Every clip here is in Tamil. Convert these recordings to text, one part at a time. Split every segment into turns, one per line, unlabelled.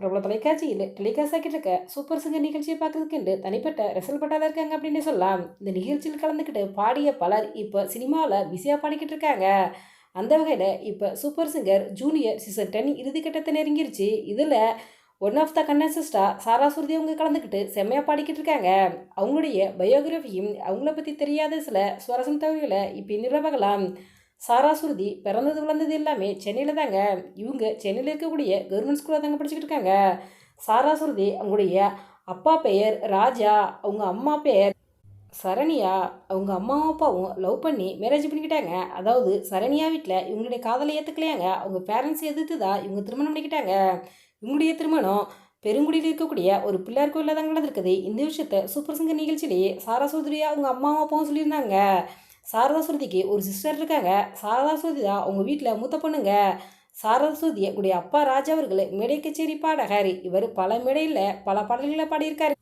பிரபல தொலைக்காட்சியில் டெலிகாஸ்ட் ஆக்கிட்டு இருக்க சூப்பர் சிங்கர் நிகழ்ச்சியை பார்க்கறதுக்கு என்று தனிப்பட்ட ரசல் பட்டாத இருக்காங்க அப்படின்னு சொல்லலாம். இந்த நிகழ்ச்சியில் கலந்துக்கிட்டு பாடிய பலர் இப்போ சினிமாவில் பிஸியாக பாடிக்கிட்டு இருக்காங்க. அந்த வகையில் இப்போ super singer junior season ten இறுதிக்கட்டத்தை நெருங்கிருச்சு. இதில் ஒன் ஆஃப் த கண்டன்சஸ்டா சாரா சுருதி அவங்க கலந்துக்கிட்டு செம்மையாக பாடிக்கிட்டு இருக்காங்க. அவங்களுடைய பயோகிராஃபியும் அவங்கள பற்றி தெரியாத சில சுவாரஸ்யம் தகவல்களை இப்போ நிறுவகலாம் சாராசுருதி பிறந்தது வளர்ந்தது எல்லாமே சென்னையில் தாங்க. இவங்க சென்னையில் இருக்கக்கூடிய கவர்மெண்ட் ஸ்கூலில் தாங்க படிச்சுக்கிட்டு இருக்காங்க. சாரா சுருதி அவங்களுடைய அப்பா பெயர் ராஜா அவங்க அம்மா பெயர் சரணியா அவங்க அம்மாவும் அப்பாவும் லவ் பண்ணி மேரேஜ் பண்ணிக்கிட்டாங்க. அதாவது சரணியா வீட்டில் இவங்களுடைய காதலை ஏற்றுக்கலையாங்க அவங்க பேரண்ட்ஸ் எதிர்த்து தான் இவங்க திருமணம் பண்ணிக்கிட்டாங்க. இவங்களுடைய திருமணம் பெருங்குடியில் இருக்கக்கூடிய ஒரு பிள்ளையார் கோயிலில் தாங்க நடந்திருக்குது. இந்த விஷயத்த சூப்பர் சிங்கர் நிகழ்ச்சியிலேயே சாரா சௌத்ரியா அவங்க அம்மாவும் அப்பாவும் சொல்லியிருந்தாங்க. சாரதாஸ்வதிக்கு ஒரு சிஸ்டர் இருக்காங்க. சாரதா தான் உங்கள் வீட்டில் மூத்த பொண்ணுங்க. சாரதா உடைய அப்பா ராஜா அவர்கள் மேடை கச்சேரி பாடகார். இவர் பல மேடையில் பல பாடல்களை பாடியிருக்காரு.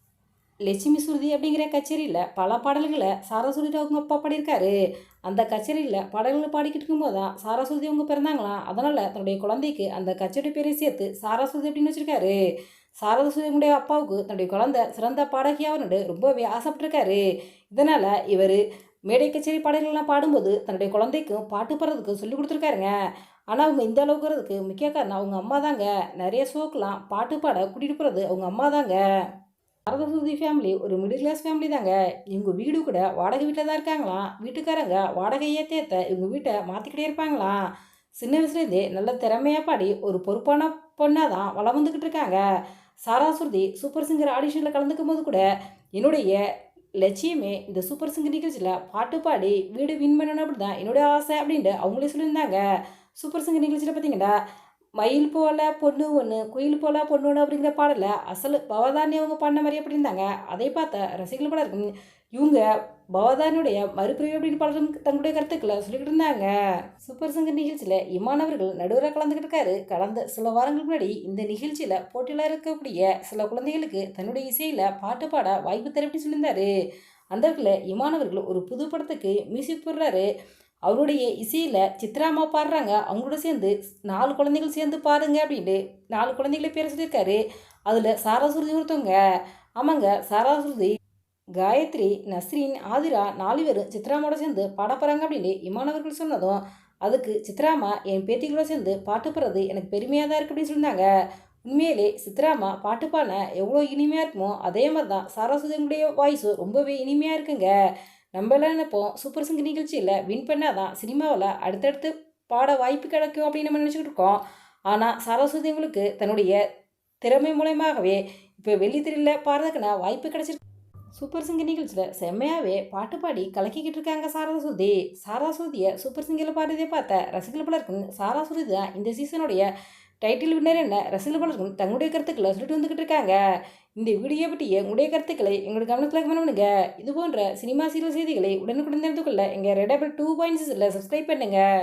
லட்சுமி சுருதி அப்படிங்கிற கச்சேரியில் பல பாடல்களை சாரஸ்வதி அவங்க அப்பா பாடியிருக்காரு. அந்த கச்சேரியில் பாடல்களை பாடிக்கிட்டு இருக்கும்போது தான் சாரஸ்வதி அவங்க பிறந்தாங்களாம் அதனால் தன்னுடைய குழந்தைக்கு அந்த கச்சேரி பேரை சேர்த்து சாரஸ்வதி அப்படின்னு வச்சுருக்காரு. சாரதா அப்பாவுக்கு தன்னுடைய குழந்தை சிறந்த பாடகியாகனு ரொம்பவே ஆசைப்பட்டிருக்காரு. இதனால் இவர் மேடை கச்சேரி பாடல்கள்லாம் பாடும்போது தன்னுடைய குழந்தைக்கும் பாட்டு பாடுறதுக்கு சொல்லி கொடுத்துருக்காருங்க. ஆனால் அவங்க இந்த அளவுக்கு வரதுக்கு முக்கிய காரணம் அவங்க அம்மா தாங்க. நிறைய ஷோக்கெலாம் பாட்டு பாட கூட்டிகிட்டு போகிறது அவங்க அம்மா தாங்க. பரதசூதி ஃபேமிலி ஒரு மிடில் கிளாஸ் ஃபேமிலி தாங்க. இவங்க வீடு கூட வாடகை வீட்டில் தான் இருக்காங்களாம் வீட்டுக்காரங்க வாடகையே தேத்த இவங்க வீட்டை மாற்றிக்கிட்டே இருப்பாங்களாம். சின்ன வயசுலேருந்தே நல்ல திறமையாக பாடி ஒரு பொறுப்பான பொண்ணாக தான் வளம் வந்துக்கிட்டு இருக்காங்க. சாரா சுருதி சூப்பர் சிங்கர் ஆடிஷனில் கலந்துக்கும் போது கூட என்னுடைய லட்சியமே இந்த சூப்பர் சிங்கர் நிகழ்ச்சியில் பாட்டு பாடி வீடு வின் பண்ணணும் அப்படி தான் என்னுடைய ஆசை அப்படின்ட்டு அவங்களே சொல்லியிருந்தாங்க. சூப்பர் சிங்கர் நிகழ்ச்சியில் பார்த்தீங்கன்னா மயில் போல பொண்ணு ஒன்று குயில் போல பொண்ணு ஒன்று அப்படிங்கிற பாடலை அசல் பவதானி அவங்க பண்ண மாதிரி அப்படி இருந்தாங்க அதை பார்த்த ரசிகர்கள் படம் இருக்கும் இவங்க பவதானியுடைய மறுபிரிவு அப்படின்னு பலரும் தங்களுடைய கருத்துக்களை சொல்லிக்கிட்டு இருந்தாங்க. சூப்பர் சிங்கர் நிகழ்ச்சியில் இமானவர்கள் நடுவராக கலந்துக்கிட்டு இருக்காரு. கடந்த சில வாரங்களுக்கு முன்னாடி இந்த நிகழ்ச்சியில் போட்டியில் இருக்கக்கூடிய சில குழந்தைகளுக்கு தன்னுடைய இசையில் பாட்டு பாட வாய்ப்பு தர அப்படின்னு சொல்லியிருந்தாரு. அந்த வகையில் இமானவர்கள் ஒரு புது படத்துக்கு மியூசிக் போடுறாரு. அவருடைய இசையில் சித்ராமா பாடுறாங்க. அவங்களோட சேர்ந்து நாலு குழந்தைகள் சேர்ந்து பாருங்க அப்படின்ட்டு நாலு குழந்தைகளை பேர சொல்லியிருக்காரு. அதில் சாராசுருதி ஒருத்தவங்க. ஆமாங்க சாராசுருதி காயத்ரி நஸ்ரீன் ஆதிரா நாலு பேரும் சித்ராமாவோட சேர்ந்து பாட போகிறாங்க அப்படின்னு இமானவர்கள் சொன்னதும் அதுக்கு சித்ராமா என் பேத்திகளோட சேர்ந்து பாட்டு பாடுறது எனக்கு பெருமையாக தான் இருக்குது அப்படின்னு சொன்னாங்க உண்மையிலே சித்ராமா பாட்டு பாட எவ்வளோ இனிமையாக இருக்குமோ அதே மாதிரி தான் சாரஸ்வதியுடைய வாய்ஸும் ரொம்பவே இனிமையாக இருக்குங்க. நம்மளாம் நினைப்போம் சூப்பர் சிங்கர் நிகழ்ச்சியில் வின் பண்ணால் தான் சினிமாவில் அடுத்தடுத்து பாட வாய்ப்பு கிடைக்கும் அப்படின்னு நம்ம நினச்சிக்கிட்டு இருக்கோம். ஆனால் சரஸ்வதிங்களுக்கு தன்னுடைய திறமை மூலயமாகவே இப்போ வெள்ளித்திரையில் பாடுறதுக்குன்னா வாய்ப்பு கிடச்சிருக்கு. சூப்பர் சிங்கர் நிகழ்ச்சியில் செம்மையாகவே பாட்டு பாடி கலக்கிக்கிட்டு இருக்காங்க சாரதா சுருதி. சாரதா சுருதியை சூப்பர் சிங்கரில் பாடுறதே பார்த்த ரசிகர்கள் பலருக்கும் சுருதி தான் இந்த சீசனுடைய டைட்டில் வின்னர் என்ன ரசிகர்கள் பலருக்கும் தங்களுடைய கருத்துக்களை சொல்லிட்டு வந்துக்கிட்டு இருக்காங்க. இந்த வீடியோ பற்றிய உங்களுடைய கருத்துக்களை எங்களுடைய கவனத்தில் கவனம் பண்ணுங்க. இது போன்ற சினிமா சீரியல் செய்திகளை உடனுக்குடன் தெரிந்து கொள்ள எங்கள் ரெடபிள் டூ பாயிண்ட்ஸில் சப்ஸ்கிரைப் பண்ணுங்கள்